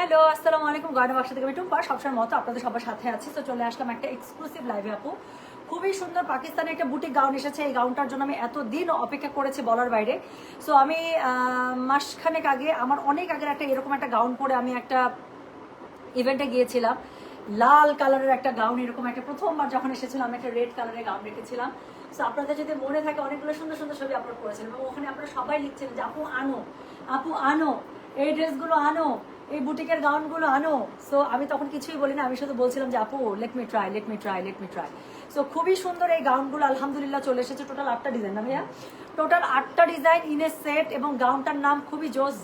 Hello, আসসালামু আলাইকুম garden Baksa থেকে আমি টুম্পা। সবসময় মতো আপনাদের সবার সাথে আছি। তো চলে আসলাম একটা এক্সক্লুসিভ লাইভে আপু। খুবই সুন্দর পাকিস্তানে একটা বুটিক গাউন এসেছে। এই গাউনটার জন্য আমি এতদিন অপেক্ষা করেছি বলার বাইরে। সো আমি মাসখানেক আগে, আমার অনেক আগের একটা এরকম একটা গাউন পরে আমি একটা ইভেন্টে গিয়েছিলাম। লাল কালারের একটা গাউন এরকম একটা প্রথমবার যখন এসেছিলাম, আমি একটা রেড কালারের গাউন রেখেছিলাম। সো আপনাদের যদি মনে থাকে, অনেকগুলো সুন্দর সুন্দর ছবি আপলোড করেছিলাম এবং ওখানে আপনারা সবাই লিখছেন যে, আপু, আনো আপু, আনো, এই ড্রেসগুলো আনো। এই বুটিকের গাউনগুলো আনো। সো আমি তখন কিছুই বলি না আমি শুধু বলছিলাম যে, আপু let me try let me try let me try so খুবই সুন্দর এই গাউনগুলো, আলহামদুলিল্লাহ, চলে এসেছে। টোটাল আটটা ডিজাইন না ভাইয়া? টোটাল আটটা ডিজাইন ইন এ সেট এবং গাউনটার নাম খুবই জোস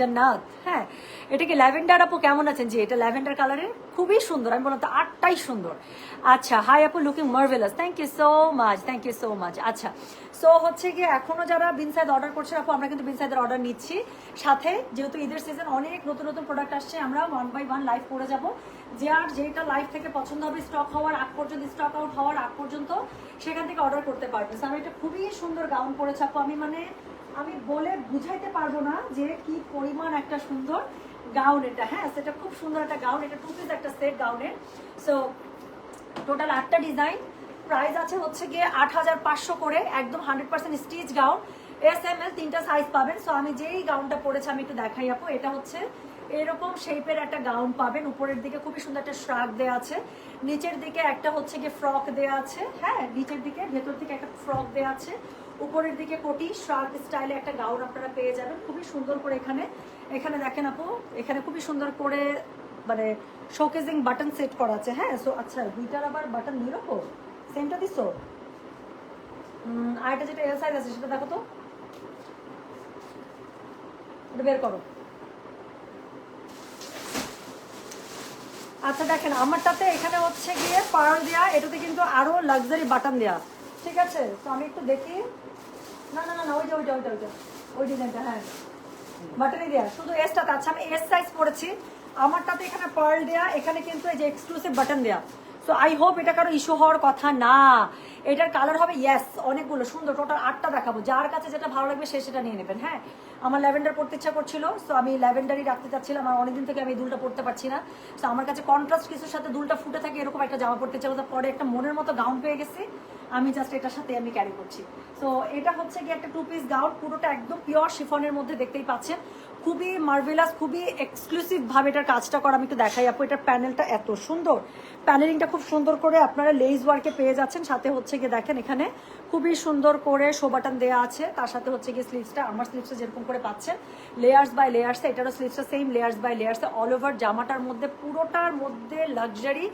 জান্নাত হ্যাঁ। এটা কি ল্যাভেন্ডার আপু কেমন আছেন? জি এটা ল্যাভেন্ডার কালারের খুবই সুন্দর আমি বললাম তো আটটাই সুন্দর। আচ্ছা হাই আপু looking marvellous thank you so much thank you so much আচ্ছা সো হচ্ছে কি এখনও যারা বিনসাইড অর্ডার করছে আপু আমরা কিন্তু বিনসাইডের অর্ডার নিচ্ছি। সাথে যেহেতু ঈদের সিজন অনেক নতুন নতুন প্রোডাক্ট আসছে আমরা ওয়ান বাই ওয়ান লাইভ করে যাব। যে আর যেটা লাইভ থেকে পছন্দ হবে স্টক হওয়ার আগ পর্যন্ত স্টক আউট হওয়ার আগ পর্যন্ত সেখান থেকে অর্ডার করতে পারবে So, আমি এটা খুবই সুন্দর গাউন পরেছি আপু আমি মানে আমি বলে বুঝাইতে পারব না যে কি পরিমাণ একটা সুন্দর গাউন এটা। হ্যাঁ সেটা খুব সুন্দর একটা গাউন, এটা টু পিস একটা সেট গাউনের। সো টোটাল আটটা ডিজাইন প্রাইস আছে হচ্ছে গিয়ে আট হাজার পাঁচশো করে, একদম hundred percent stitch gown. S M L তিনটা সাইজ পাবেন। সো আমি যেই গাউনটা পরেছি, আমি একটু দেখাই আপু। এটা হচ্ছে এরকম শেপের একটা গাউন পাবেন। উপরের দিকে খুবই সুন্দর একটা শ্রাক দেওয়া আছে। নিচের দিকে একটা হচ্ছে গিয়ে ফ্রক দেওয়া আছে। হ্যাঁ নিচের দিকে, ভেতর দিকে একটা ফ্রক দেওয়া আছে। উপরের দিকে কোটি শ্রাক স্টাইলে একটা গাউন আপনারা পেয়ে যাবেন। খুবই সুন্দর করে এখানে এখানে দেখেন আপু এখানে খুবই সুন্দর করে মানে শোকেজিং বাটন সেট করা আছে। হ্যাঁ সো আচ্ছা দুইটার আবার বাটন দুই রকম সেমটা উম, আর এটা যেটা এল সাইজ আছে সেটা দেখো তো। বের করো। আচ্ছা দেখেন আমারটাতে এখানে হচ্ছে গিয়ে পার্ল দেওয়া এটাতে কিন্তু আরও লাক্সারি বাটন দেওয়া ঠিক আছে? তো আমি একটু দেখি। না না না না ওইটা ওইটা ওইটা ওইটা ওই যে ওই যে, ওই ডিজাইনটা হ্যাঁ। বাটনই দেওয়া শুধু এসটাতে আচ্ছা আমি এস সাইজ পড়েছি। আমারটাতে এখানে পার্ল দেওয়া এখানে কিন্তু এই যে এক্সক্লুসিভ বাটন দেওয়া সো আই হোপ এটা কারও ইস্যু হওয়ার কথা না। এটার কালার হবে ইয়েস অনেকগুলো, সুন্দর টোটাল আটটা দেখাবো। যার কাছে যেটা ভালো লাগবে সে সেটা নিয়ে নেবেন হ্যাঁ। আমার ল্যাভেন্ডার পড়তে ইচ্ছা করছিল সো আমি ল্যাভেন্ডারই রাখতে চাচ্ছিলাম। আর অনেকদিন থেকে আমি দুলটা পড়তে পারছি না। সো আমার কাছে কন্ট্রাস্ট কিছুর সাথে দুলটা ফুটে থাকে, এরকম একটা জামা পড়তে করতে পরে একটা মনের মতো গাউন পেয়ে গেছি। আমি জাস্ট এটার সাথে আমি ক্যারি করছি। সো এটা হচ্ছে কি একটা টু পিস গাউন পুরোটা একদম পিওর শিফনের মধ্যে দেখতেই পাচ্ছেন। খুবই মার্ভেলাস খুবই এক্সক্লুসিভ ভাবে এটার কাজটা করা। আমি একটু দেখাই আপু, এটার প্যানেলটা এত সুন্দর। প্যানেলিংটা খুব সুন্দর করে আপনারা লেজ ওয়ার্কে পেয়ে যাচ্ছেন। সাথে হচ্ছে গিয়ে দেখেন এখানে খুবই সুন্দর করে শো বাটন দেওয়া আছে। তার সাথে হচ্ছে গিয়ে স্লিভসটা আমার স্লিভসটা যেরকম করে পাচ্ছেন লেয়ার্স বাই লেয়ার্স এটারও স্লিভসটা same layers by layers all over জামাটার মধ্যে, পুরোটার মধ্যে লাক্সারি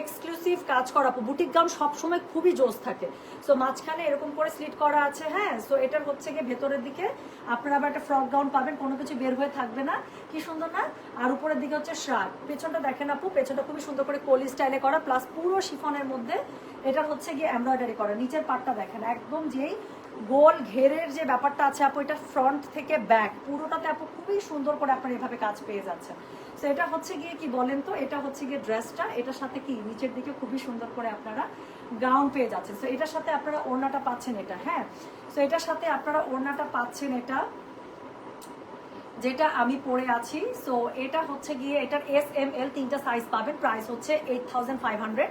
এক্সক্লুসিভ কাজ করা বুটিক গাউন সবসময় খুবই জোস থাকে। সো মাঝখানে এরকম করে স্লিট করা আছে হ্যাঁ? সো এটার হচ্ছে গিয়ে ভেতরের দিকে আপনারা আবার একটা ফ্রক গাউন পাবেন, কোনো কিছু বের হয়ে থাকবে না। কি সুন্দর না? আর উপরের দিকে হচ্ছে শার্ট পেছনটা দেখেন আপু, পেছনটা খুবই সুন্দর করে কোলি স্টাইলে করা প্লাস পুরো শিফনের মধ্যে এটা হচ্ছে গিয়ে এমব্রয়ডারি করা। নিচের পাটটা দেখেন, একদম যেই গোল ঘেরের যে ব্যাপারটা আছে আপু, এটা ফ্রন্ট থেকে ব্যাক পুরোটাতে আপু খুবই সুন্দর করে আপনার এভাবে কাজ পেয়ে যাচ্ছেন। তো এটা হচ্ছে গিয়ে কি বলেন তো? এটা হচ্ছে গিয়ে ড্রেসটা এটার সাথে কি নিচের দিকে খুবই সুন্দর করে আপনারা গাউন পেয়ে যাচ্ছেন। তো এটার সাথে আপনারা ওড়নাটা পাচ্ছেন এটা হ্যাঁ? তো এটার সাথে আপনারা ওড়নাটা পাচ্ছেন এটা, যেটা আমি পরে আছি। সো এটা হচ্ছে গিয়ে এটার এস এম এল তিনটা সাইজ পাবেন প্রাইস হচ্ছে এইট থাউজেন্ড ফাইভ হান্ড্রেড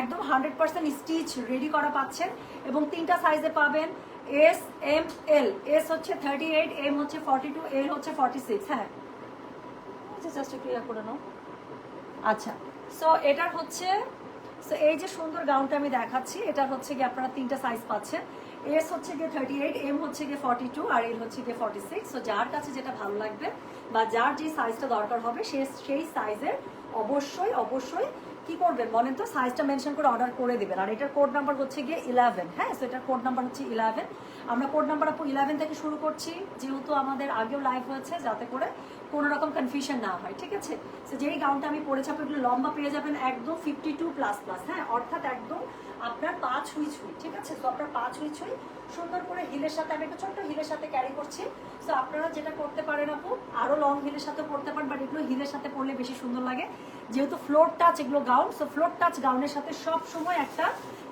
একদম হান্ড্রেড পার্সেন্ট স্টিচ রেডি করা পাচ্ছেন। এবং তিনটা সাইজে পাবেন এস এম এল এস হচ্ছে থার্টি এইট এম হচ্ছে ফর্টি টু এল হচ্ছে ফর্টি সিক্স হ্যাঁ? জাস্ট একটু করে নাও। আচ্ছা সো এটার হচ্ছে সো এই যে সুন্দর গাউনটা আমি দেখাচ্ছি এটা হচ্ছে গিয়ে আপনারা তিনটা সাইজ পাচ্ছেন। এস হচ্ছে গিয়ে থার্টি এইট এম হচ্ছে গিয়ে ফর্টি টু আর এল হচ্ছে গিয়ে ফর্টি সিক্স সো যার কাছে যেটা ভালো লাগবে বা যার যে সাইজটা দরকার হবে, সে সেই সাইজের অবশ্যই অবশ্যই কি করবেন বলেন তো? সাইজটা মেনশন করে অর্ডার করে দেবেন। আর এটার কোড নাম্বার হচ্ছে গিয়ে ইলেভেন হ্যাঁ সো এটার কোড নাম্বার হচ্ছে ইলেভেন আমরা কোড নাম্বার আপু ইলেভেন থেকে শুরু করছি, যেহেতু আমাদের আগেও লাইভ হয়েছে, যাতে করে কোনো রকম কনফিউশন না হয়, ঠিক আছে? তো যেই গাউনটা আমি পরেছি আপনি লম্বা পেয়ে যাবেন একদম ফিফটি টু প্লাস প্লাস হ্যাঁ অর্থাৎ একদম আপনার পা ছুঁই ছুঁই ঠিক আছে? তো আপনার পা ছুঁই ছুঁই সুন্দর করে হিলের সাথে, আমি একটা ছোট্ট হিলের সাথে ক্যারি করছি। সো আপনারা যেটা করতে পারেন আপু আরও লং হিলের সাথে পড়তে পারেন বাট এগুলো হিলের সাথে পরলে বেশি সুন্দর লাগে। যেহেতু ফ্লোর টাচ এগুলো গাউন সো ফ্লোর টাচ গাউনের সাথে সব সময় একটা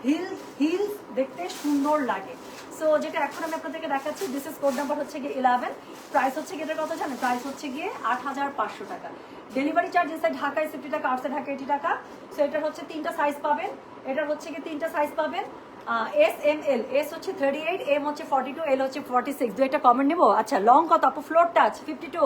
হিল হিলস দেখতে সুন্দর লাগে। সো যেটা এখন আমি আপনাদেরকে দেখাচ্ছি দিস ইজ কোড নাম্বার হচ্ছে গিয়ে ইলেভেন প্রাইস হচ্ছে গিয়ে এটার কত জানেন? প্রাইস হচ্ছে গিয়ে আট হাজার পাঁচশো টাকা। ডেলিভারি চার্জ ইনসাইড ঢাকায় ফিফটি টাকা আউটসাইড ঢাকা এইটি টাকা। সো এটার হচ্ছে তিনটা সাইজ পাবেন। এটার হচ্ছে গিয়ে তিনটা সাইজ পাবেন এস এম এল এস হচ্ছে থার্টি এইট এম হচ্ছে ফর্টি টু এল হচ্ছে ফর্টি সিক্স দু একটা কমেন্ট নেব? আচ্ছা লং কত? আপু floor touch fifty two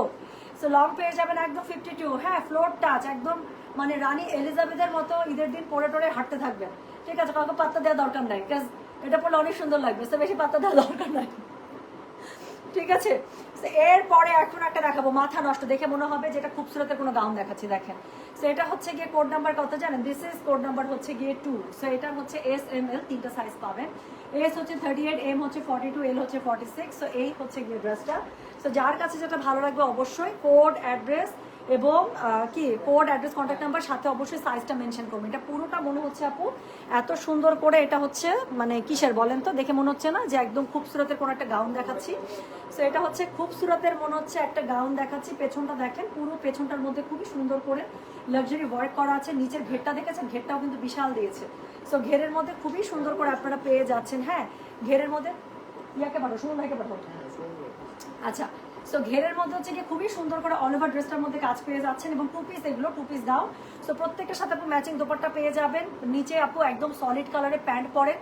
so long পেয়ে যাবেন একদম ফিফটি টু হ্যাঁ ফ্লোর টাচ একদম মানে রানী এলিজাবেথের মতো ঈদের দিন পরে টরে হাঁটতে থাকবেন। ঠিক আছে, কাউকে পাত্তা দেওয়া দরকার নাই এটা পড়লে অনেক সুন্দর লাগবে সে বেশি পাত্তা দেওয়া দরকার নাই। ঠিক আছে এরপরে এখন একটা দেখাবো, মাথা নষ্ট, দেখে মনে হবে যেটা খুবসুরতের কোনো গাউন দেখাচ্ছি, দেখেন। সো এটা হচ্ছে গিয়ে কোড নাম্বার কত জানেন? দিস ইজ কোড নাম্বার হচ্ছে গিয়ে টু সো এটা হচ্ছে এস এম এল তিনটা সাইজ পাবেন। এস হচ্ছে থার্টি এইট এম হচ্ছে ফর্টি টু এল হচ্ছে ফর্টি সিক্স সো এই হচ্ছে গিয়ে ড্রেসটা সো যার কাছে যেটা ভালো লাগবে অবশ্যই কোড অ্যাড্রেস এবং কি কোড অ্যাড্রেস কন্ট্যাক্ট নাম্বার সাথে অবশ্যই সাইজটা মেনশন করবেন। এটা পুরোটা মনে হচ্ছে আপু এত সুন্দর করে এটা হচ্ছে মানে কিসের বলেন তো? দেখে মনে হচ্ছে না যে একদম খুবসুরতের কোনো একটা গাউন দেখাচ্ছি। সো এটা হচ্ছে খুবসুরতের মনে হচ্ছে একটা গাউন দেখাচ্ছি। পেছনটা দেখেন পুরো পেছনটার মধ্যে খুবই সুন্দর করে লাক্সারি ওয়ার্ক করা আছে। নিচের ঘেরটা দেখেছেন? ঘেরটাও কিন্তু বিশাল দিয়েছে। সো ঘেরের মধ্যে খুবই সুন্দর করে আপনারা পেয়ে যাচ্ছেন হ্যাঁ? ঘেরের মধ্যে ইয়াকে পাঠো শুনুন ভাইকে পাঠো আচ্ছা সো ঘেরের মধ্যে হচ্ছে কি খুবই সুন্দর করে অল ওভার ড্রেসটার মধ্যে কাজ পেয়ে যাচ্ছেন এবং টু পিস এগুলো টু পিস দাও। সো প্রত্যেকটার সাথে আপু ম্যাচিং দোপাট্টা পেয়ে যাবেন। নিচে আপু একদম সলিড কালারের প্যান্ট পরেন।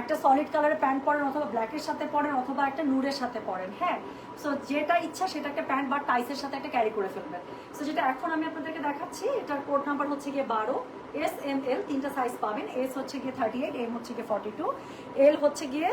একটা সলিড কালারের প্যান্ট পরেন অথবা ব্ল্যাকের সাথে পরেন অথবা একটা নুডের সাথে পরেন হ্যাঁ? সো যেটা ইচ্ছা সেটাকে প্যান্ট বা টাইসের সাথে একটা ক্যারি করে ফেলবেন। সো যেটা এখন আমি আপনাদেরকে দেখাচ্ছি, এটার কোড নাম্বার হচ্ছে গিয়ে বারো। এস এম এল তিনটা সাইজ পাবেন। এস হচ্ছে গিয়ে থার্টি এইট এম হচ্ছে গিয়ে ফর্টি টু এল হচ্ছে গিয়ে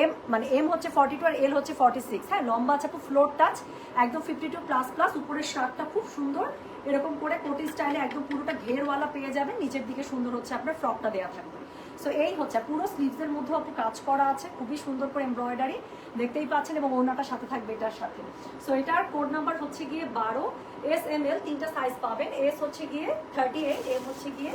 এম মানে এম হচ্ছে ফর্টি টু আর এল হচ্ছে ফর্টি সিক্স হ্যাঁ লম্বা আছে, খুব ফ্লোর টাচ একদম ফিফটি টু প্লাস প্লাস উপরের শার্টটা খুব সুন্দর। এরকম করে কোটি স্টাইলে একদম পুরোটা ঘেরওয়ালা পেয়ে যাবেন, নিচের দিকে সুন্দর হচ্ছে আপনার ফ্রকটা দেওয়া থাকবে। সো এই হচ্ছে, পুরো স্লিভসের মধ্যেও আপু কাজ করা আছে, খুবই সুন্দর করে এমব্রয়ডারি দেখতেই পাচ্ছেন, এবং ওনাটা সাথে থাকবে এটার সাথে। সো এটার কোড নাম্বার হচ্ছে গিয়ে বারো এস এম এল তিনটা সাইজ পাবেন এস হচ্ছে গিয়ে থার্টি এইট এম হচ্ছে গিয়ে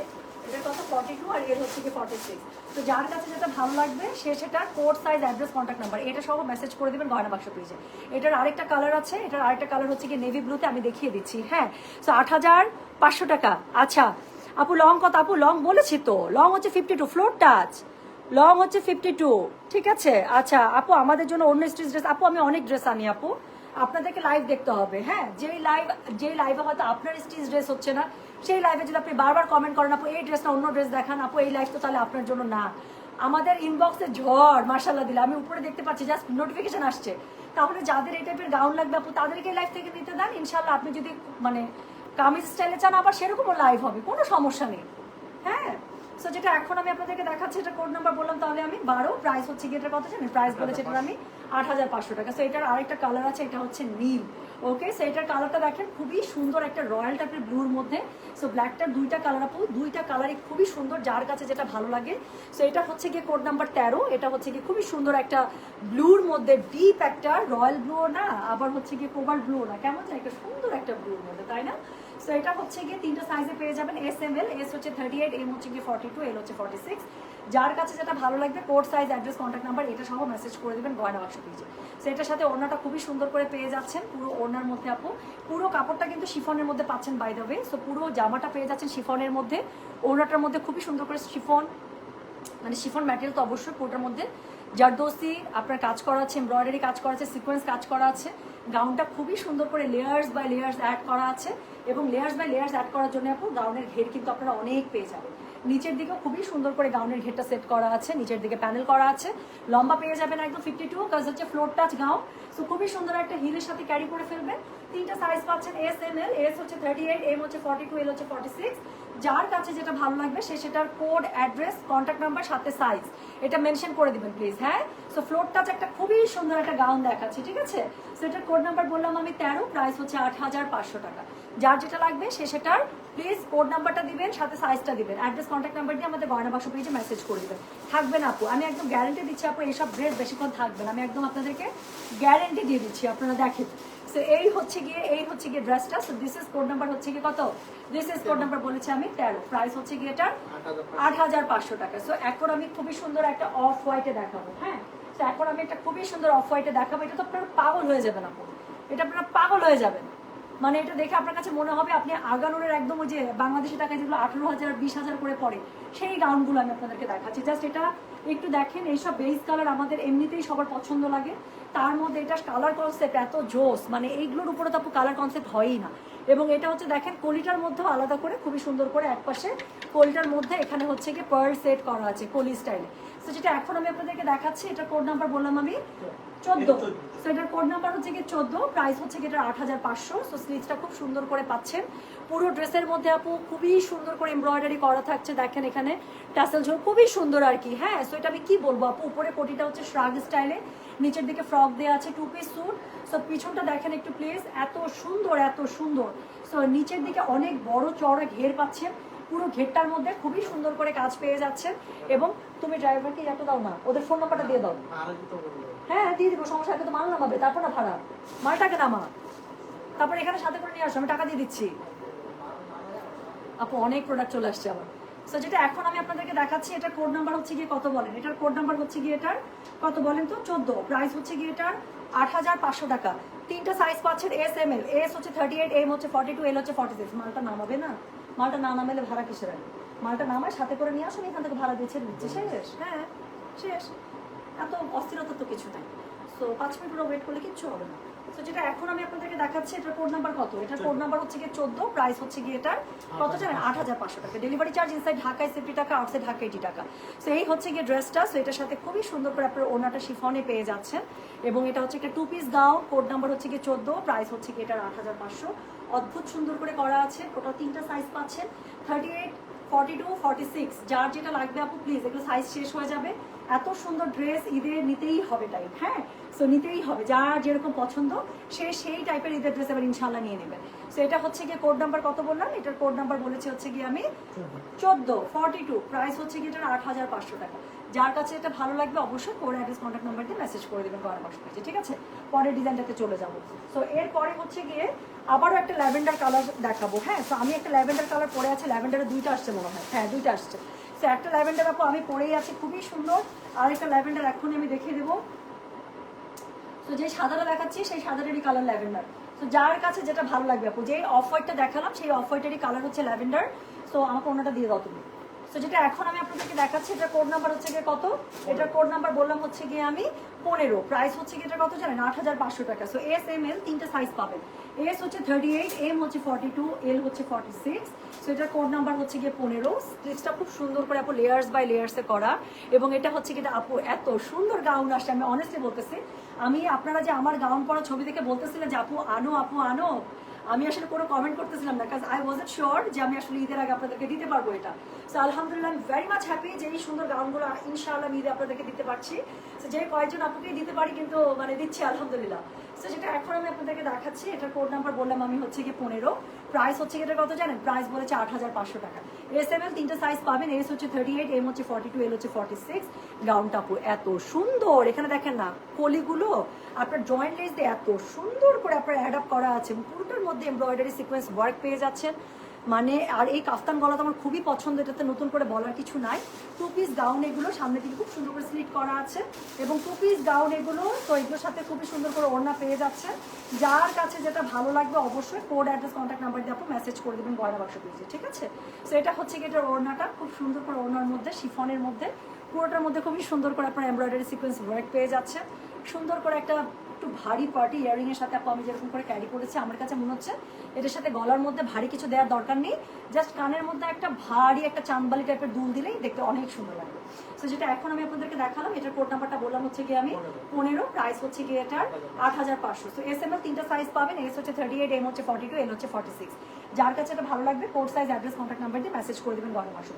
এটার কত ফর্টি টু আর এর হচ্ছে কি ফর্টি সিক্স তো যার কাছে যেটা ভালো লাগবে, সে সেটা code size address contact number এটা সহ মেসেজ করে দেবেন গয়না বাক্স পেজে এটার আরেকটা কালার আছে, এটার আরেকটা কালার হচ্ছে কি নেভি ব্লুতে আমি দেখিয়ে দিচ্ছি হ্যাঁ? তো আট হাজার পাঁচশো টাকা। আচ্ছা আপু লং কত? আপু লং বলেছি তো। লং হচ্ছে fifty two floor touch long হচ্ছে ফিফটি টু ঠিক আছে? আচ্ছা আপু, আমাদের জন্য অন্য স্টিচ ড্রেস আপু, আমি অনেক ড্রেস আনি, আপু। আপনাদেরকে লাইভ দেখতে হবে হ্যাঁ? যেই লাইভ যেই লাইভে হয়তো আপনার স্টিচ ড্রেস হচ্ছে না সেই লাইভে যদি আপনি বারবার কমেন্ট করেন, আপু, এই ড্রেসটা অন্য ড্রেস দেখান, আপু, এই লাইভ তো তাহলে আপনার জন্য না। আমাদের ইনবক্সে ঝড় মার্শাল্লাহ দিলে। আমি উপরে দেখতে পাচ্ছি জাস্ট নোটিফিকেশন আসছে। তাহলে যাদের এই টাইপের গাউন লাগবে, আপু, তাদেরকে লাইভ থেকে নিতে দেন। ইনশাল্লাহ আপনি যদি মানে কামিজ স্টাইলে চান, আবার সেরকমও লাইভ হবে, কোনো সমস্যা নেই। হ্যাঁ? সো যেটা এখন আমি আপনাদেরকে দেখাচ্ছি, এটা কোড নাম্বার বললাম, তাহলে আমি বারো প্রাইস হচ্ছে কি এটার কত জানেন প্রাইস বলেছে, এটার আমি আট হাজার পাঁচশো টাকা। সো এটার আরেকটা কালার আছে, এটা হচ্ছে নীল। ওকে সো এটার কালারটা দেখেন, খুবই সুন্দর একটা রয়্যাল টাইপের ব্লুর মধ্যে। সো ব্ল্যাকটার দুইটা কালার আপু, দুইটা কালারই খুবই সুন্দর, যার কাছে যেটা ভালো লাগে। সো এটা হচ্ছে গিয়ে কোড নাম্বার তেরো, এটা হচ্ছে গিয়ে খুবই সুন্দর একটা ব্লুর মধ্যে ডিপ একটা রয়্যাল ব্লু না, আবার হচ্ছে গিয়ে কোবাল ব্লু না। কেমন একটা সুন্দর একটা ব্লুর মধ্যে, তাই না? সো এটা হচ্ছে গিয়ে তিনটা সাইজে পেয়ে যাবেন এস এম এল এস হচ্ছে থার্টি এইট এম হচ্ছে গিয়ে ফর্টি টু এল হচ্ছে ফর্টি সিক্স যার কাছে যেটা ভালো লাগবে code size address contact number এটা সহ মেসেজ করে দেবেন গয়না বাক্স পেজে সো এটার সাথে ওড়নাটা খুবই সুন্দর করে পেয়ে যাচ্ছেন পুরো ওড়নার মধ্যে আপু। পুরো কাপড়টা কিন্তু শিফনের মধ্যে পাচ্ছেন বাই দ্য ওয়ে সো পুরো জামাটা পেয়ে যাচ্ছেন শিফনের মধ্যে। ওড়নাটার মধ্যে খুবই সুন্দর করে শিফন মানে শিফন ম্যাটেরিয়াল তো অবশ্যই পুরোটার মধ্যে। জারদোসি, আপনার কাজ করা আছে এমব্রয়ডারি কাজ করা আছে সিকোয়েন্স কাজ করা আছে। গাউনটা খুবই সুন্দর করে লেয়ার্স বাই লেয়ার্স অ্যাড করা আছে এবং লেয়ার্স বাই লেয়ার্স অ্যাড করার জন্য আপু গাউনের ঘের কিন্তু আপনারা অনেক পেয়ে যাবেন। নিচের দিকে খুবই সুন্দর করে গাউনের ঘেরটা সেট করা আছে, নিচের দিকে প্যানেল করা আছে। লম্বা পেয়ে যাবেন একদম ফিফটি টু কাজ হচ্ছে ফ্লোর টাচ গাউন সো খুবই সুন্দর একটা হিলের সাথে ক্যারি করে ফেলবেন। তিনটা সাইজ পাচ্ছেন এস এম এল এস হচ্ছে থার্টি এইট এম হচ্ছে ফর্টি টু এল হচ্ছে ফর্টি সিক্স যার কাছে যেটা ভালো লাগবে সে সেটার কোড, অ্যাড্রেস কন্ট্যাক্ট নাম্বার সাথে সাইজ এটা মেনশন করে দিবেন প্লিজ হ্যাঁ? সো ফ্লোর টাচ একটা খুবই সুন্দর একটা গাউন দেখাচ্ছি, ঠিক আছে? সো এটার কোড নাম্বার বললাম আমি তেরো প্রাইস হচ্ছে আট হাজার পাঁচশো টাকা। যার যেটা লাগবে সে সেটার প্লিজ কোড নাম্বারটা দিবেন, সাথে সাইজটা দিবেন। অ্যাড্রেস কন্ট্যাক্ট নাম্বার দিয়ে আমাদের গয়না বাক্স পেজে মেসেজ করে দিবেন। থাকবেন আপু, আমি একদম গ্যারেন্টি দিচ্ছি আপু এইসব ড্রেস বেশিক্ষণ থাকবেন আমি একদম আপনাদেরকে গ্যারেন্টি দিয়ে দিচ্ছি, আপনারা দেখেন। সো এই হচ্ছে গিয়ে, এই হচ্ছে গিয়ে ড্রেসটা so this is code number হচ্ছে গিয়ে কত? দিস ইজ কোড নাম্বার বলেছি আমি তেরো। প্রাইস হচ্ছে গিয়ে এটার আট হাজার পাঁচশো টাকা। সো এখন আমি খুবই সুন্দর একটা অফ হোয়াইটে দেখাবো হ্যাঁ? তো এখন আমি একটা খুবই সুন্দর অফ হোয়াইটে দেখাবো। এটা তো আপনারা পাগল হয়ে যাবেন আপু। এটা আপনারা পাগল হয়ে যাবেন। মানে এটা দেখে আপনার কাছে মনে হবে আপনি আগানোরের একদম ওই যে বাংলাদেশি টাকা যেগুলো আঠারো হাজার, বিশ হাজার করে পড়ে, সেই গাউনগুলো আমি আপনাদেরকে দেখাচ্ছি। জাস্ট এটা একটু দেখেন, এইসব বেস কালার আমাদের এমনিতেই সবার পছন্দ লাগে। তার মধ্যে এটা কালার কনসেপ্ট এত জোস মানে এইগুলোর উপরে তো কালার কনসেপ্ট হয়ই না। এবং এটা হচ্ছে দেখেন, কলিটার মধ্যেও আলাদা করে, খুবই সুন্দর করে একপাশে কলিটার মধ্যে এখানে হচ্ছে কি পার্ল সেট করা আছে, কলি স্টাইলে তো যেটা এখন আমি আপনাদেরকে দেখাচ্ছি, এটা কোড নাম্বার বললাম আমি চোদ্দ। সো এটার কোড নাম্বার হচ্ছে কি চোদ্দ প্রাইস হচ্ছে কি এটার আট হাজার পাঁচশো। সো স্লিভসটা খুব সুন্দর করে পাচ্ছেন। পুরো ড্রেসের মধ্যে আপু খুবই সুন্দর করে এমব্রয়ডারি করা থাকছে দেখেন এখানে। টাসেল ঝোল খুবই সুন্দর আর কি হ্যাঁ? সো এটা আমি কি বলব আপু? উপরে কোটিটা হচ্ছে শ্রাগ স্টাইলে নিচের দিকে ফ্রক দেওয়া আছে টু পিস স্যুট সো পিছনটা দেখেন একটু প্লিজ এত সুন্দর এত সুন্দর। সো নিচের দিকে অনেক বড় চড়া ঘের পাচ্ছেন। পুরো ঘেরটার মধ্যে খুবই সুন্দর করে কাজ পেয়ে যাচ্ছেন। এবং তুমি ড্রাইভারকে এত দাও না ওদের ফোন নাম্বারটা দিয়ে দাও। হ্যাঁ দিয়ে দিবো, সমস্যা আগে তো মাল নামাবে, তারপর না ভাড়া। মালটাকে নামা। তারপর এখানে সাথে করে নিয়ে আসো, আমি টাকা দিয়ে দিচ্ছি। আপু, অনেক প্রোডাক্ট চলে আসছে আমার সো যেটা এখন আমি আপনাদেরকে দেখাচ্ছি এটার কোড নাম্বার হচ্ছে গিয়ে কত বলেন? এটার কোড নাম্বার হচ্ছে গিয়ে এটার কত বলেন তো? চোদ্দ। প্রাইস হচ্ছে গিয়ে এটার আট হাজার পাঁচশো টাকা। তিনটা সাইজ পাচ্ছেন এস এম এল এস হচ্ছে থার্টি এইট এম হচ্ছে ফর্টি টু এল হচ্ছে ফর্টি সিক্স মালটা নামাবে না? মালটা না নামালে ভাড়া কিসের? মালটা নামায়, সাথে করে নিয়ে আসুন, এখান থেকে ভাড়া দিচ্ছে দিচ্ছে। শেষ। হ্যাঁ শেষ। এত অস্থিরতা তো কিছু নাই। সো পাঁচ মিনিট পুরো ওয়েট করলে কিচ্ছু হবে না। তো যেটা এখন আমি আপনাদেরকে দেখাচ্ছি এটার কোড নাম্বার কত? এটার কোড নাম্বার হচ্ছে গিয়ে চোদ্দ প্রাইস হচ্ছে গিয়ে এটার কত জানেন? আট হাজার পাঁচশো টাকা। ডেলিভারি চার্জ ইনসাইড ঢাকায় সেফটি টাকা আউটসাইড ঢাকা এইটি টাকা। সো এই হচ্ছে গিয়ে ড্রেসটা সো এটার সাথে খুবই সুন্দর করে আপনার ওনাটা শিফনে পেয়ে যাচ্ছেন। এবং এটা হচ্ছে একটা two piece gown code number হচ্ছে গিয়ে চোদ্দ প্রাইস হচ্ছে গিয়ে এটার আট হাজার পাঁচশো। অদ্ভুত সুন্দর করে করা আছে। টোটাল তিনটা সাইজ পাচ্ছেন। Thirty eight forty two forty six যার যেটা লাগবে আপু প্লিজ এগুলো সাইজ শেষ হয়ে যাবে। এত সুন্দর ড্রেস ঈদে নিতেই হবে টাইপ হ্যাঁ? সো নিতেই হবে। যার যেরকম পছন্দ, সে সেই টাইপের ঈদের ড্রেস এবার ইনশাল্লাহ নিয়ে নেবে। সো এটা হচ্ছে গিয়ে কোড নাম্বার কত বললাম? এটার কোড নাম্বার বলেছি হচ্ছে গিয়ে আমি চোদ্দ ফর্টি টু প্রাইস হচ্ছে গিয়ে এটার আট হাজার পাঁচশো টাকা। যার কাছে এটা ভালো লাগবে অবশ্যই কোড অ্যাড্রেস কন্ট্যাক্ট নাম্বার দিয়ে মেসেজ করে দেবেন গড়া বাক্স পেজে ঠিক আছে? পরের ডিজাইনটাতে চলে যাব। সো এরপরে হচ্ছে গিয়ে আবারও একটা ল্যাভেন্ডার কালার দেখাবো হ্যাঁ? তো আমি একটা ল্যাভেন্ডার কালার পরে আছে ল্যাভেন্ডারের দুইটা আসছে মনে হয়। হ্যাঁ দুইটা আসছে। সো একটা ল্যাভেন্ডার আপু, আমি পরেই আছি, খুবই সুন্দর। আর একটা ল্যাভেন্ডার এখনই আমি দেখিয়ে দেবো। তো যে সাদাটা দেখাচ্ছি, সেই সাদাটারই কালার ল্যাভেন্ডার। তো যার কাছে যেটা ভালো লাগবে আপু যে অফারটা দেখালাম, সেই অফারটারই কালার হচ্ছে ল্যাভেন্ডার। সো আমাকে ওনাটা দিয়ে দাও তুমি। তো যেটা এখন আমি আপনাদেরকে দেখাচ্ছি এটা কোড নাম্বার হচ্ছে গিয়ে কত? এটা কোড নাম্বার বললাম হচ্ছে গিয়ে আমি পনেরো। প্রাইস হচ্ছে গিয়ে এটা কত জানেন? আট হাজার পাঁচশো টাকা। সো এস এম এল তিনটা সাইজ পাবেন। এস হচ্ছে থার্টি এইট এম হচ্ছে ফর্টি টু এল হচ্ছে ফর্টি সিক্স সো এটার কোড নাম্বার হচ্ছে গিয়ে পনেরো। স্লিভসটা খুব সুন্দর করে আপু লেয়ার্স বাই লেয়ার্সে করা। এবং এটা হচ্ছে গিয়ে আপু এত সুন্দর গাউন আসছে। আমি অনেস্টলি বলতেছি, আমি আপনারা যে আমার গাউন পরা ছবি দেখে বলতেছিলেন যে, আপু, আনো আপু, আনো? আমি আসলে কোনো কমেন্ট করতেছিলাম না কাজ আই ওয়াজ শিওর যে আমি আসলে ঈদের আগে আপনাদেরকে দিতে পারব এটা। সো আলহামদুলিল্লাহ আমি ভেরি মাচ হ্যাপি যে এই সুন্দর গাউনগুলো ইনশাআল্লাহ আমি ঈদে আপনাদেরকে দিতে পারছি। সো যে কয়েকজন আপনাকেই দিতে পারি, কিন্তু মানে দিচ্ছি, আলহামদুলিল্লাহ। সো যেটা এখন আমি আপনাদেরকে দেখাচ্ছি এটার কোড নাম্বার বললাম আমি হচ্ছে কি পনেরো। প্রাইস হচ্ছে এটার এটা কত জানেন? প্রাইস বলেছে আট হাজার পাঁচশো টাকা। এস এম এল তিনটা সাইজ পাবেন এস হচ্ছে থার্টি এইট এম হচ্ছে ফর্টি টু এল হচ্ছে ফর্টি সিক্স গাউন টাপু, এত সুন্দর। এখানে দেখেন না, কলিগুলো, আপনার জয়েন্ট লেস দিয়ে এত সুন্দর করে আপনার অ্যাড আপ করা আছে। পুরোটার মধ্যে এমব্রয়ডারি সিকোয়েন্স ওয়ার্ক পেয়ে যাচ্ছেন। মানে আর এই কাফতান গলা তো আমার খুবই পছন্দ, এটাতে নতুন করে বলার কিছু নাই। টু পিস গাউন এগুলো সামনে থেকে খুব সুন্দর করে স্লিট করা আছে এবং টু পিস গাউন এগুলো তো এগুলোর সাথে খুবই সুন্দর করে ওড়না পেয়ে যাচ্ছে। যার কাছে যেটা ভালো লাগবে অবশ্যই কোড অ্যাড্রেস কন্ট্যাক্ট নাম্বার দিয়ে আপনি মেসেজ করে দেবেন গয়না বাক্স পেজে ঠিক আছে? সো এটা হচ্ছে কি এটার ওড়নাটা, খুব সুন্দর করে ওড়নার মধ্যে, শিফনের মধ্যে, পুরোটার মধ্যে খুবই সুন্দর করে আপনার এমব্রয়ডারি সিকোয়েন্স ওয়ার্ক পেয়ে যাচ্ছে। সুন্দর করে একটু ভারী পার্টি ইয়ারিং এর সাথে আপু আমি যেরকম করে ক্যারি করেছি, আমার কাছে মনে হচ্ছে এটার সাথে গলার মধ্যে ভারী কিছু দেওয়ার দরকার নেই। জাস্ট কানের মধ্যে একটা ভারী একটা চাম্বালি টাইপের দুল দিলেই দেখতে অনেক সুন্দর লাগবে সো যেটা এখন আমি আপনাদেরকে দেখালাম, এটার কোড নাম্বারটা বললাম হচ্ছে গিয়ে আমি পনেরো প্রাইস হচ্ছে গিয়ে এটার আট হাজার পাঁচশো। তো এস এম এল তিনটা সাইজ পাবেন এস হচ্ছে থার্টি এইট এম হচ্ছে ফর্টি টু এল হচ্ছে ফর্টি সিক্স যার কাছে এটা ভালো লাগবে code size address contact number দিয়ে মেসেজ করে দেবেন গরম মাসে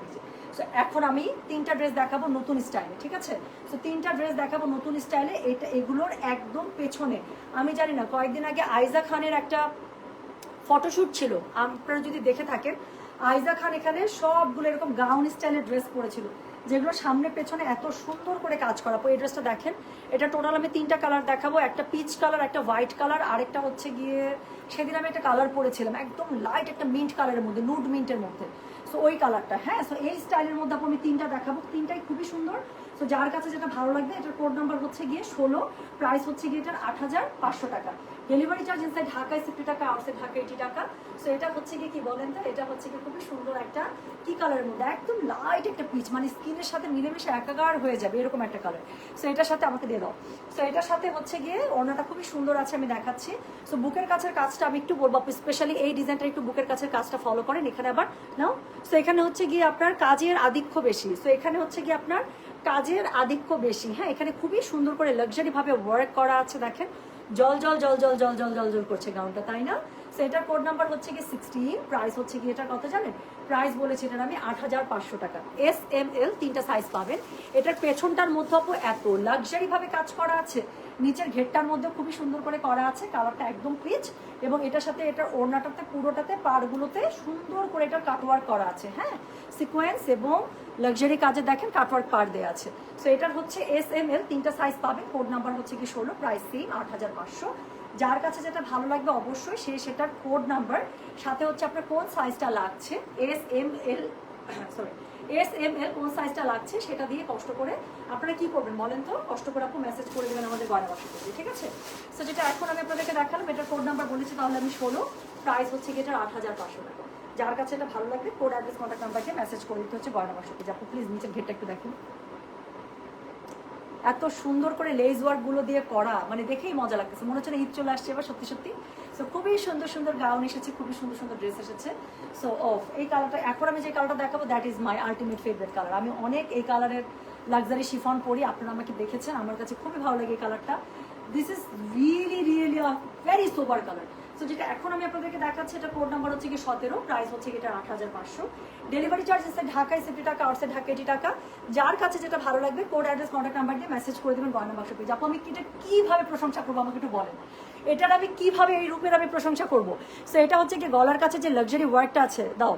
সো এখন আমি তিনটা ড্রেস দেখাবো নতুন স্টাইলে ঠিক আছে? সো তিনটা ড্রেস দেখাবো নতুন স্টাইলে এটা, এগুলোর একদম পেছনে। আমি জানি না, কয়েকদিন আগে আইজা খানের একটা ফটোশ্যুট ছিল, আপনারা যদি দেখে থাকেন, আইজা খান এখানে সবগুলো এরকম গাউন স্টাইলের ড্রেস পরেছিল। যেগুলো সামনে পেছনে এত সুন্দর করে কাজ করা। এই ড্রেসটা দেখেন, এটা টোটাল আমি তিনটা কালার দেখাবো। একটা পিচ কালার একটা হোয়াইট কালার আরেকটা হচ্ছে গিয়ে সেদিন আমি একটা কালার পরেছিলাম, একদম লাইট একটা মিন্ট কালারের মধ্যে নুড মিন্টের মধ্যে। সো ওই কালারটা হ্যাঁ? সো এই স্টাইলের মধ্যে আমি তিনটা দেখাবো। তিনটাই খুবই সুন্দর। তো যার কাছে যেটা ভালো লাগবে, এটার কোড নাম্বার হচ্ছে গিয়ে ষোলো প্রাইস হচ্ছে গিয়ে এটার আট হাজার পাঁচশো টাকা। ডেলিভারি চার্জ ইনসাইড ঢাকায় সিফটি টাকা আউটসাইড ঢাকা এইটি টাকা। সো এটা হচ্ছে গিয়ে কি বলেন তো, এটা হচ্ছে গিয়ে খুবই সুন্দর একটা কি কালারের মধ্যে? একদম লাইট একটা পিচ মানে স্কিনের সাথে মিলেমিশে একাকার হয়ে যাবে এরকম একটা কালার সো এটার সাথে আমাকে দিয়ে দাও। সো এটার সাথে হচ্ছে গিয়ে ওনাটা খুবই সুন্দর আছে, আমি দেখাচ্ছি। সো বুকের কাছের কাজটা আমি একটু বলব স্পেশালি এই ডিজাইনটা একটু বুকের কাছের কাজটা ফলো করেন, এখানে আবার নাও। সো এখানে হচ্ছে গিয়ে আপনার কাজের আধিক্য বেশি। সো এখানে হচ্ছে গিয়ে আপনার কাজের আধিক্য বেশি। হ্যাঁ এখানে খুবই সুন্দর করে লাক্সারিভাবে ওয়ার্ক করা আছে, দেখেন। জল জল জল জল জল জল জল জল করছে গাউনটা তাই না? সেটার কোড নাম্বার হচ্ছে কি সিক্সটিন প্রাইস হচ্ছে কি এটার কত জানেন? প্রাইস বলেছে এটার আমি আট হাজার পাঁচশো টাকা। এস এম এল তিনটা সাইজ পাবেন। এটার পেছনটার মধ্যে এত লাক্সারিভাবে কাজ করা আছে। নিচের ঘেরটার মধ্যে খুবই সুন্দর করে করা আছে, কালারটা একদম পিচ এবং এটার সাথে এটার ওড়নাটাতে, পুরোটাতে, পাড়গুলোতে সুন্দর করে এটার কাটওয়ার্ক করা আছে হ্যাঁ? সিকোয়েন্স এবং লাক্সারি কাজে দেখেন কাটওয়ার্ক পার দেওয়া আছে। সো এটার হচ্ছে এস এম এল তিনটা সাইজ পাবেন কোড নাম্বার হচ্ছে কি ষোলো প্রাইস সেম আট হাজার পাঁচশো। যার কাছে যেটা ভালো লাগবে অবশ্যই, সে সেটার কোড নাম্বার সাথে হচ্ছে আপনার কোন সাইজটা লাগছে S M L sorry S M L কোন সাইজটা লাগছে সেটা দিয়ে কষ্ট করে আপনারা কি করবেন বলেন তো? কষ্ট করে আপনি মেসেজ করে দেবেন আমাদের গয়না থেকে ঠিক আছে? সো যেটা এখন আমি আপনাদেরকে দেখালাম, এটার কোড নাম্বার বলেছি, তাহলে আমি ষোলো। প্রাইস হচ্ছে এটার আট হাজার পাঁচশো টাকা। যার কাছে এটা ভালো লাগবে কোড অ্যাড্রেস কন্ট্যাক্ট নাম্বারকে মেসেজ করে দিতে হচ্ছে গয়না থেকে আপনি প্লিজ নিচের ঘেরটা একটু দেখুন। এত সুন্দর করে লেজ ওয়ার্কগুলো দিয়ে করা মানে দেখেই মজা লাগতেছে। মনে হচ্ছে না ঈদ চলে আসছে, এবার সত্যি সত্যি সো খুবই সুন্দর সুন্দর গাউন এসেছে, খুবই সুন্দর সুন্দর ড্রেস এসেছে। সো অফ এই কালারটা এখন আমি যে কালারটা দেখাবো that is my ultimate favourite colour আমি অনেক এই কালারের লাক্সারি শিফন পরি, আপনারা আমাকে দেখেছেন, আমার কাছে খুবই ভালো লাগে এই কালারটা this is really really very super colour তো যেটা এখন আমি আপনাদেরকে দেখাচ্ছি, এটা কোড নাম্বার হচ্ছে কি সতেরো প্রাইস হচ্ছে এটা আট হাজার পাঁচশো। ডেলিভারি চার্জ এসে ঢাকায় সেফটি টাকা আউটসাইড ঢাকা এটি টাকা। যার কাছে যেটা ভালো লাগবে কোড অ্যাড্রেস কন্ট্যাক্ট নাম্বার দিয়ে মেসেজ করে দেবেন গয়না বাক্স পেয়ে আপু, আমি এটা কীভাবে প্রশংসা করব, আমাকে একটু বলেন। এটার আমি কীভাবে এই রূপের আমি প্রশংসা করব? সো এটা হচ্ছে কি গলার কাছে যে লাক্সারি ওয়ার্কটা আছে, দাও।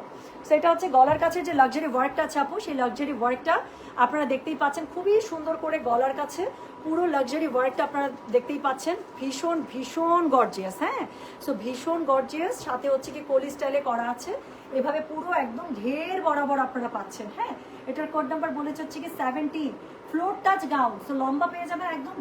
সো এটা হচ্ছে গলার কাছে যে লাক্সারি ওয়ার্কটা আছে, আপু, সেই লাক্সারি ওয়ার্কটা আপনারা দেখতেই পাচ্ছেন। খুবই সুন্দর করে গলার কাছে পুরো লাক্সারি ওয়ার্কটা আপনারা দেখতেই পাচ্ছেন। ভীষণ ভীষণ গর্জিয়াস হ্যাঁ? সো ভীষণ গর্জিয়াস সাথে হচ্ছে কি কোলি স্টাইলে করা আছে। এভাবে পুরো একদম ঘের বরাবর আপনারা পাচ্ছেন হ্যাঁ? এটার কোড নাম্বার বলেছে হচ্ছে কি seventeen floor touch gown so লম্বা পেয়ে যাবেন একদম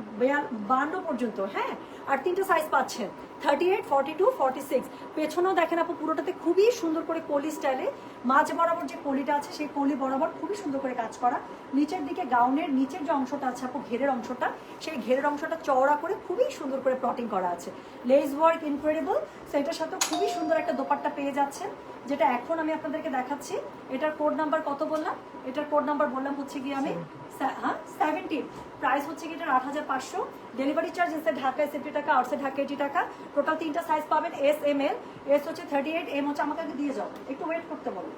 বান্ন পর্যন্ত হ্যাঁ? আর তিনটে সাইজ পাচ্ছেন thirty eight forty two forty six পেছনেও দেখেন আপু, পুরোটাতে খুবই সুন্দর করে কলি স্টাইলে মাঝ বরাবর যে কলিটা আছে, সেই কলি বরাবর খুবই সুন্দর করে কাজ করা। নিচের দিকে গাউনের নিচের যে অংশটা আছে আপু, ঘেরের অংশটা, সেই ঘেরের অংশটা চওড়া করে খুবই সুন্দর করে প্লটিং করা আছে। লেস ওয়ার্ক ইনক্রেডিবল সেটার সাথে খুবই সুন্দর একটা দোপাট্টা পেয়ে যাচ্ছেন। যেটা এখন আমি আপনাদেরকে দেখাচ্ছি, এটার কোড নাম্বার কত বললাম? এটার কোড নাম্বার বললাম হচ্ছে কি আমি হ্যাঁ সেভেন্টিন প্রাইস হচ্ছে কি এটার আট হাজার পাঁচশো। ডেলিভারি চার্জ এসে ঢাকায় সেফটি টাকা আউটসাইড ঢাকা এইটি টাকা। টোটাল তিনটা সাইজ পাবেন এস এম এল এস হচ্ছে থার্টি এইট এম হচ্ছে আমাকে দিয়ে যাও। একটু ওয়েট করতে বলো।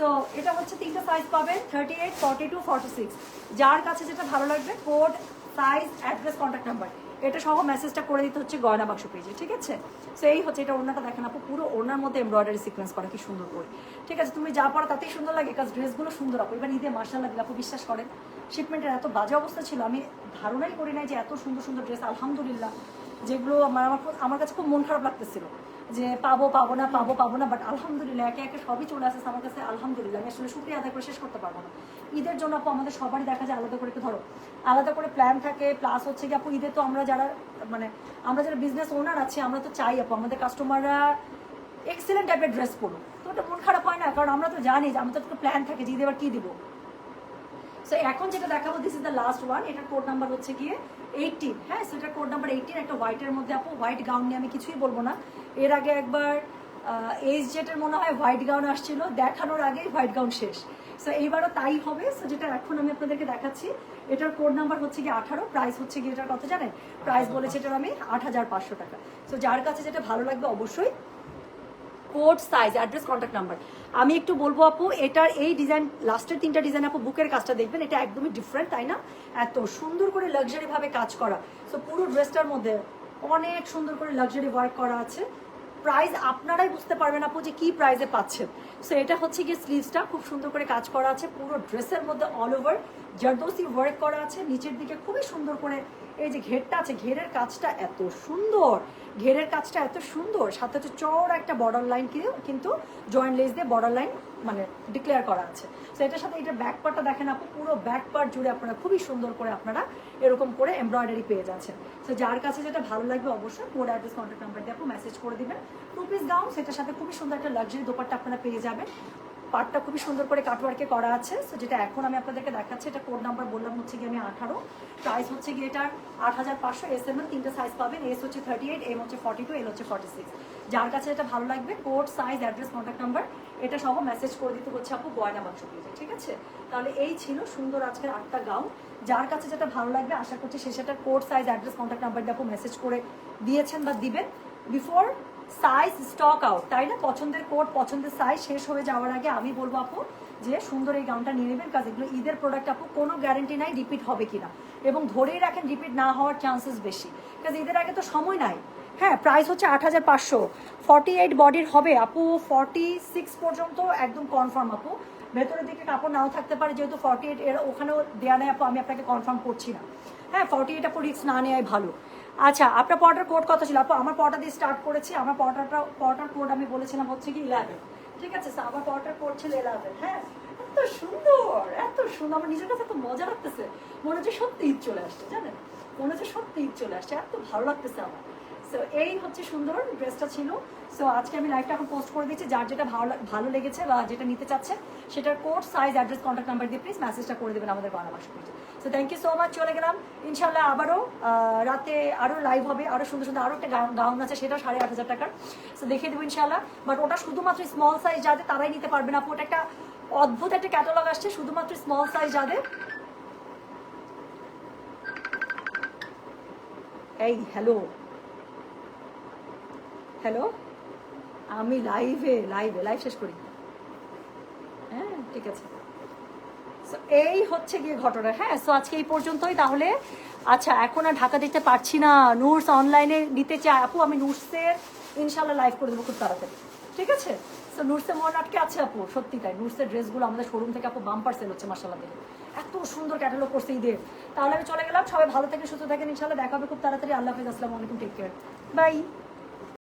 তো এটা হচ্ছে তিনটা সাইজ পাবেন thirty eight forty two forty six যার কাছে যেটা ভালো লাগবে code size address contact number এটা সহ মেসেজটা করে দিতে হচ্ছে গয়না বাক্স পেজে ঠিক আছে? সো এই হচ্ছে, এটা ওনাটা দেখেন আপু, পুরো ওনার মধ্যে এমব্রয়ডারি সিকোয়েন্স করা, কি সুন্দর করে ঠিক আছে, তুমি যা পড়া তাতেই সুন্দর লাগে কাজ ড্রেসগুলো সুন্দর আপু। এবার ঈদে মার্শাল লাগলে আপু বিশ্বাস করেন শিপমেন্টের এত বাজে অবস্থা ছিল, আমি ধারণাই করি নাই যে এত সুন্দর সুন্দর ড্রেস আলহামদুলিল্লাহ, যেগুলো আমার আমার আমার কাছে খুব মন খারাপ লাগতেছিল। যে পাবো পাবো না, পাবো পাবো না বাট আলহামদুলিল্লাহ, একে একে সবই চলে আসছে আমার কাছে, আলহামদুলিল্লাহ। আমি আসলে শুক্রিয়া আদায় করে শেষ করতে পারব না। ঈদের জন্য আপু, আমাদের সবারই দেখা যায় আলাদা করে একটু ধরো। আলাদা করে প্ল্যান থাকে প্লাস হচ্ছে কি আপু, ঈদে তো আমরা যারা মানে আমরা যারা বিজনেস ওনার আছি, আমরা তো চাই আপু, আমাদের কাস্টমাররা এক্সেলেন্ট টাইপের ড্রেস পরুক। তো ওটা মন খারাপ হয় না, কারণ আমরা তো জানি যে আমাদের তো প্ল্যান থাকে যে ঈদে এবার কী দিব। সো এখন যেটা দেখাবো this is the last one এটার কোড নাম্বার হচ্ছে গিয়ে এইটিন হ্যাঁ সো এটার কোড নাম্বার এইটিন একটা হোয়াইটের মধ্যে আপু হোয়াইট গাউন নিয়ে আমি কিছুই বলব না। এর আগে একবার এইচ জেটের মনে হয় হোয়াইট গাউন আসছিল, দেখানোর আগেই হোয়াইট গাউন শেষ। সো এইবারও তাই হবে। সো যেটা এখন আমি আপনাদেরকে দেখাচ্ছি, এটার কোড নাম্বার হচ্ছে গিয়ে আঠারো প্রাইস হচ্ছে গিয়ে এটার কত জানেন? প্রাইস বলেছে এটার আমি আট হাজার পাঁচশো টাকা। সো যার কাছে যেটা ভালো লাগবে অবশ্যই code size address contact number আমি একটু বলব আপু, এটার এই ডিজাইন লাস্টের তিনটা ডিজাইন আপু বুকের কাজটা দেখবেন, এটা একদমই ডিফারেন্ট তাই না? এত সুন্দর করে লাক্সারি ভাবে কাজ করা। সো পুরো ড্রেসটার মধ্যে অনেক সুন্দর করে লাক্সারি ওয়ার্ক করা আছে। প্রাইস আপনারাই বুঝতে পারবেন আপু যে কি প্রাইসে পাচ্ছেন। সো এটা হচ্ছে গিয়ে স্লিভসটা খুব সুন্দর করে কাজ করা আছে। পুরো ড্রেসের মধ্যে অল ওভার জারদোসি ওয়ার্ক করা আছে, নিচের দিকে খুবই সুন্দর করে, এই যে ঘেরটা আছে, ঘেরের কাজটা এত সুন্দর, ঘেরের কাজটা এত সুন্দর, সাথে হচ্ছে চওড়া একটা বর্ডার লাইন কিন্তু জয়েন্ট লেস দিয়ে বর্ডার লাইন মানে ডিক্লেয়ার করা আছে। তো এটার সাথে এটা ব্যাক পার্টটা দেখেন আপু, পুরো ব্যাক পার্ট জুড়ে আপনারা খুবই সুন্দর করে আপনারা এরকম করে এমব্রয়ডারি পেয়ে যাচ্ছেন। তো যার কাছে যেটা ভালো লাগবে অবশ্যই কোড অ্যাড্রেস কন্ট্যাক্ট নাম্বার দিয়ে আপু মেসেজ করে দেবেন। টু পিস গাউন সেটার সাথে খুবই সুন্দর একটা লাক্সারি দোপাট্টা আপনারা পেয়ে যাবেন। পার্টটা খুবই সুন্দর করে কাটওয়ার্কে করা আছে। সো যেটা এখন আমি আপনাদেরকে দেখাচ্ছি, এটা কোড নাম্বার বললাম হচ্ছে গিয়ে আমি আঠারো। প্রাইস হচ্ছে গিয়ে এটার আট হাজার পাঁচশো এস এম এল তিনটে সাইজ পাবেন এস হচ্ছে থার্টি এইট এম হচ্ছে ফর্টি টু এল হচ্ছে ফর্টি সিক্স যার কাছে এটা ভালো লাগবে code size address contact number এটা সহ মেসেজ করে দিতে হচ্ছে আপু গয়না বাক্স পেজে ঠিক আছে? তাহলে এই ছিল সুন্দর আজকের আটটা গাউন যার কাছে যেটা ভালো লাগবে, আশা করছি সে সেটা code size address contact number দিয়ে আপু মেসেজ করে দিয়েছেন বা দিবেন। বিফোর সাইজ স্টক আউট তাই না? পছন্দের কোড পছন্দের সাইজ শেষ হয়ে যাওয়ার আগে আমি বলব আপু যে সুন্দর এই গাউনটা নিয়ে নেবেন কাজ এগুলো ঈদের প্রোডাক্ট আপু, কোনো গ্যারেন্টি নাই রিপিট হবে কিনা। এবং ধরেই রাখেন রিপিট না হওয়ার চান্সেস বেশি। কাজ ঈদের আগে তো সময় নাই। হ্যাঁ প্রাইস হচ্ছে আট হাজার পাঁচশো। ফর্টি এইট বডির হবে আপু ফর্টি সিক্স পর্যন্ত একদম কনফার্ম আপু। ভেতরের দিকে কাপড় নাও থাকতে পারে, যেহেতু ফর্টি এইট এর ওখানেও দেওয়া নেই আপু, আমি আপনাকে কনফার্ম করছি না। হ্যাঁ ফর্টি এইট আপু রিক্স না নেওয়াই ভালো। আচ্ছা আপনার পটার কোড কত ছিল? আপু, আমার পটা দিয়ে স্টার্ট করেছি, আমার পটাটা পটার কোড আমি বলেছিলাম হচ্ছে কি ইলেভেন ঠিক আছে আমার পটার কোড ছিল ইলেভেন হ্যাঁ? এত সুন্দর এত সুন্দর, আমার নিজের কাছে এত মজা লাগতেছে। মনে হচ্ছে সত্যি ঈদ চলে আসছে, জানেন? মনে হচ্ছে সত্যি ঈদ চলে আসছে, এত ভালো লাগতেছে আমার। সো এই হচ্ছে সুন্দর ড্রেসটা ছিল। সো আজকে আমি লাইভটা এখন পোস্ট করে দিচ্ছি। যার যেটা ভালো ভালো লেগেছে বা যেটা নিতে চাচ্ছে, সেটার code size address contact number দিয়ে প্লিজ মেসেজটা করে দেবেন আমাদের বাংলা ভাষা পেজে so thank you so much চলে গেলাম। ইনশাল্লাহ আবারও রাতে আরও লাইভ হবে, আরও সুন্দর সুন্দর আরও একটা গাউন আছে, সেটা সাড়ে আট হাজার টাকার। সো দেখিয়ে দেবো ইনশাল্লাহ বাট ওটা শুধুমাত্র স্মল সাইজ যাদের, তারাই নিতে পারবে না। ওটা একটা অদ্ভুত একটা ক্যাটালগ আসছে, শুধুমাত্র স্মল সাইজ যাদের। এই হ্যালো হ্যালো? আমি লাইভে লাইভে লাইভ শেষ করি। হ্যাঁ ঠিক আছে। এই হচ্ছে গিয়ে ঘটনা। হ্যাঁ সো আজকে এই পর্যন্তই তাহলে। আচ্ছা এখন আর ঢাকা দিতে পারছি না। নুটস অনলাইনে নিতে চাই। আপু, আমি নুটসের ইনশাল্লাহ লাইভ করে দেবো খুব তাড়াতাড়ি। ঠিক আছে? সো নুটসের মন আটকে আছে আপু, সত্যি তাই। নুটসের ড্রেসগুলো আমাদের শোরুম থেকে আপু বাম্পার সেল হচ্ছে মাসাল্লাহ দেখে। এত সুন্দর ক্যাটালগ করছে ঈদের। তাহলে আমি চলে গেলাম। সবাই ভালো থেকে সুস্থ থাকেন। ইনশাল্লাহ দেখা হবে খুব তাড়াতাড়ি। আল্লাহ হাফিজ। আসসালামু আলাইকুম। Take care bye